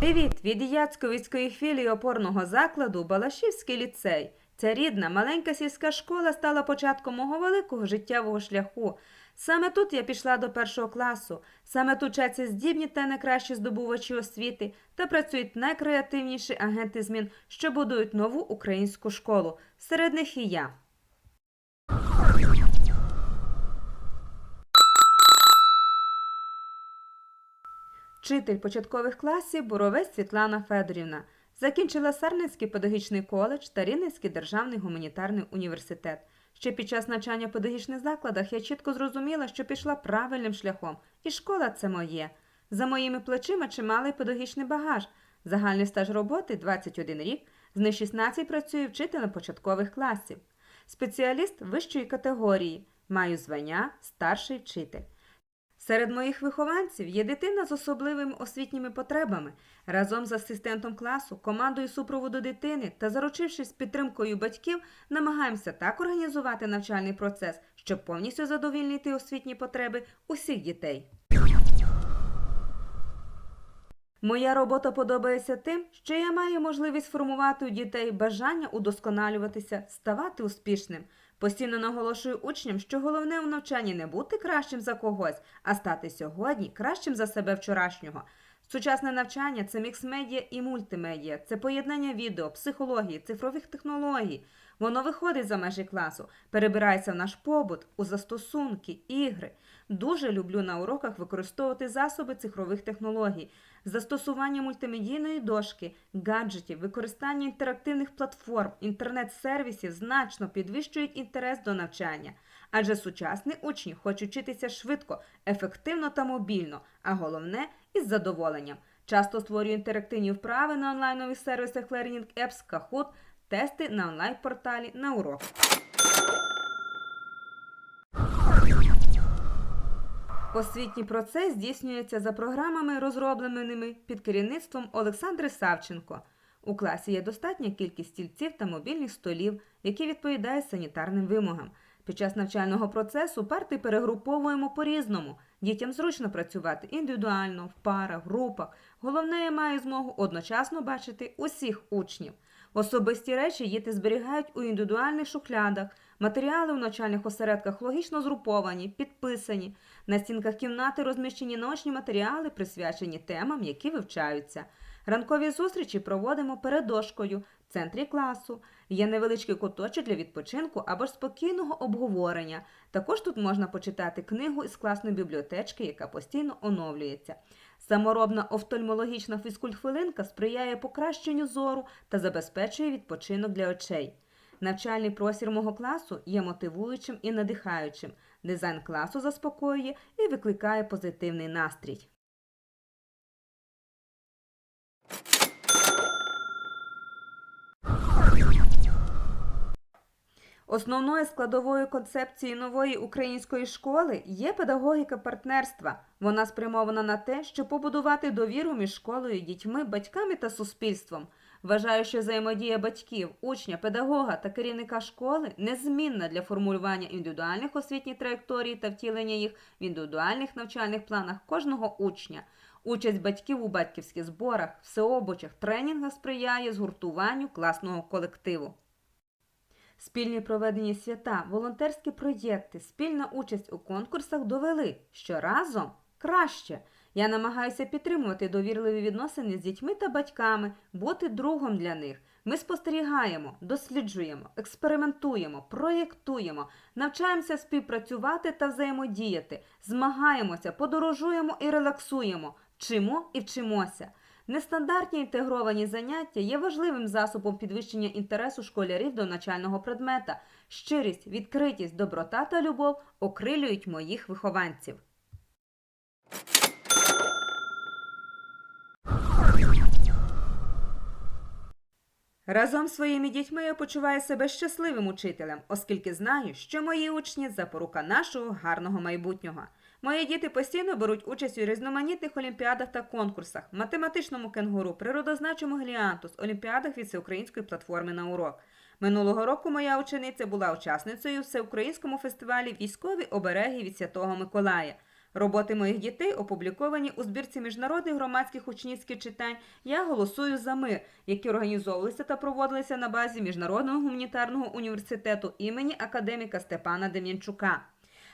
Привіт! Від Яцьковицької філії опорного закладу Балашівський ліцей. Ця рідна маленька сільська школа стала початком мого великого життєвого шляху. Саме тут я пішла до першого класу. Саме тут вчаться здібні та найкращі здобувачі освіти та працюють найкреативніші агенти змін, що будують нову українську школу. Серед них і я. Вчитель початкових класів Боровець Світлана Федорівна закінчила Сарненський педагогічний коледж та Рівненський державний гуманітарний університет. Ще під час навчання в педагогічних закладах я чітко зрозуміла, що пішла правильним шляхом, і школа це моє. За моїми плечима чималий педагогічний багаж. Загальний стаж роботи 21 рік, з них 16 працюю вчителем початкових класів. Спеціаліст вищої категорії. Маю звання старший вчитель. Серед моїх вихованців є дитина з особливими освітніми потребами. Разом з асистентом класу, командою супроводу дитини та заручившись підтримкою батьків, намагаємося так організувати навчальний процес, щоб повністю задовільнити освітні потреби усіх дітей. Моя робота подобається тим, що я маю можливість формувати у дітей бажання удосконалюватися, ставати успішним. Постійно наголошую учням, що головне у навчанні не бути кращим за когось, а стати сьогодні кращим за себе вчорашнього. Сучасне навчання це мікс медіа і мультимедіа, це поєднання відео, психології, цифрових технологій. Воно виходить за межі класу, перебирається в наш побут, у застосунки, ігри. Дуже люблю на уроках використовувати засоби цифрових технологій, застосування мультимедійної дошки, гаджетів, використання інтерактивних платформ, інтернет-сервісів значно підвищують інтерес до навчання. Адже сучасні учні хочуть вчитися швидко, ефективно та мобільно, а головне із задоволенням. Часто створюю інтерактивні вправи на онлайнових сервісах Learning Apps, Kahoot, тести на онлайн-порталі на урок. Освітній процес здійснюється за програмами, розробленими під керівництвом Олександри Савченко. У класі є достатня кількість стільців та мобільних столів, які відповідають санітарним вимогам. Під час навчального процесу парти перегруповуємо по-різному. Дітям зручно працювати індивідуально, в парах, групах. Головне, я маю змогу одночасно бачити усіх учнів. Особисті речі діти зберігають у індивідуальних шухлядах. Матеріали в навчальних осередках логічно згруповані, підписані. На стінках кімнати розміщені наочні матеріали, присвячені темам, які вивчаються. Ранкові зустрічі проводимо перед дошкою в центрі класу. Є невеличкий куточок для відпочинку або ж спокійного обговорення. Також тут можна почитати книгу із класної бібліотечки, яка постійно оновлюється. Саморобна офтальмологічна фізкульт-хвилинка сприяє покращенню зору та забезпечує відпочинок для очей. Навчальний простір мого класу є мотивуючим і надихаючим. Дизайн класу заспокоює і викликає позитивний настрій. Основною складовою концепції нової української школи є педагогіка партнерства. Вона спрямована на те, щоб побудувати довіру між школою, дітьми, батьками та суспільством. Вважаю, що взаємодія батьків, учня, педагога та керівника школи незмінна для формулювання індивідуальних освітніх траєкторій та втілення їх в індивідуальних навчальних планах кожного учня. Участь батьків у батьківських зборах, всеобучих, тренінгах сприяє згуртуванню класного колективу. Спільні проведені свята, волонтерські проєкти, спільна участь у конкурсах довели, що разом краще. Я намагаюся підтримувати довірливі відносини з дітьми та батьками, бути другом для них. Ми спостерігаємо, досліджуємо, експериментуємо, проєктуємо, навчаємося співпрацювати та взаємодіяти, змагаємося, подорожуємо і релаксуємо, вчимо і вчимося. Нестандартні інтегровані заняття є важливим засобом підвищення інтересу школярів до навчального предмета. Щирість, відкритість, доброта та любов окрилюють моїх вихованців. Разом з своїми дітьми я почуваю себе щасливим учителем, оскільки знаю, що мої учні запорука нашого гарного майбутнього. Мої діти постійно беруть участь у різноманітних олімпіадах та конкурсах, математичному кенгуру, природозначому гліантус, олімпіадах від всеукраїнської платформи на урок. Минулого року моя учениця була учасницею всеукраїнському фестивалі Військові обереги від Святого Миколая. Роботи моїх дітей опубліковані у збірці міжнародних громадських учнівських читань Я голосую за мир, які організовувалися та проводилися на базі Міжнародного гуманітарного університету імені академіка Степана Дем'янчука.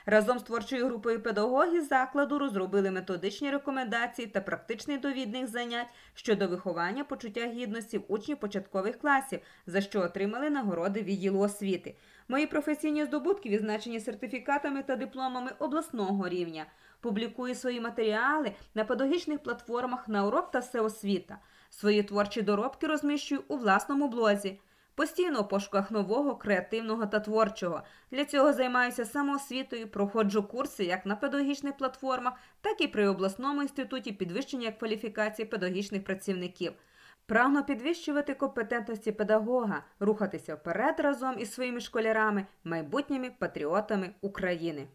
Разом з творчою групою педагогів закладу розробили методичні рекомендації та практичний довідник занять щодо виховання почуття гідності в учнів початкових класів, за що отримали нагороди відділу освіти. Мої професійні здобутки відзначені сертифікатами та дипломами обласного рівня. Публікую свої матеріали на педагогічних платформах на урок та всеосвіта. Свої творчі доробки розміщую у власному блозі. Постійно у пошуках нового, креативного та творчого. Для цього займаюся самоосвітою, проходжу курси як на педагогічних платформах, так і при обласному інституті підвищення кваліфікації педагогічних працівників. Прагну підвищувати компетентності педагога, рухатися вперед разом із своїми школярами, майбутніми патріотами України.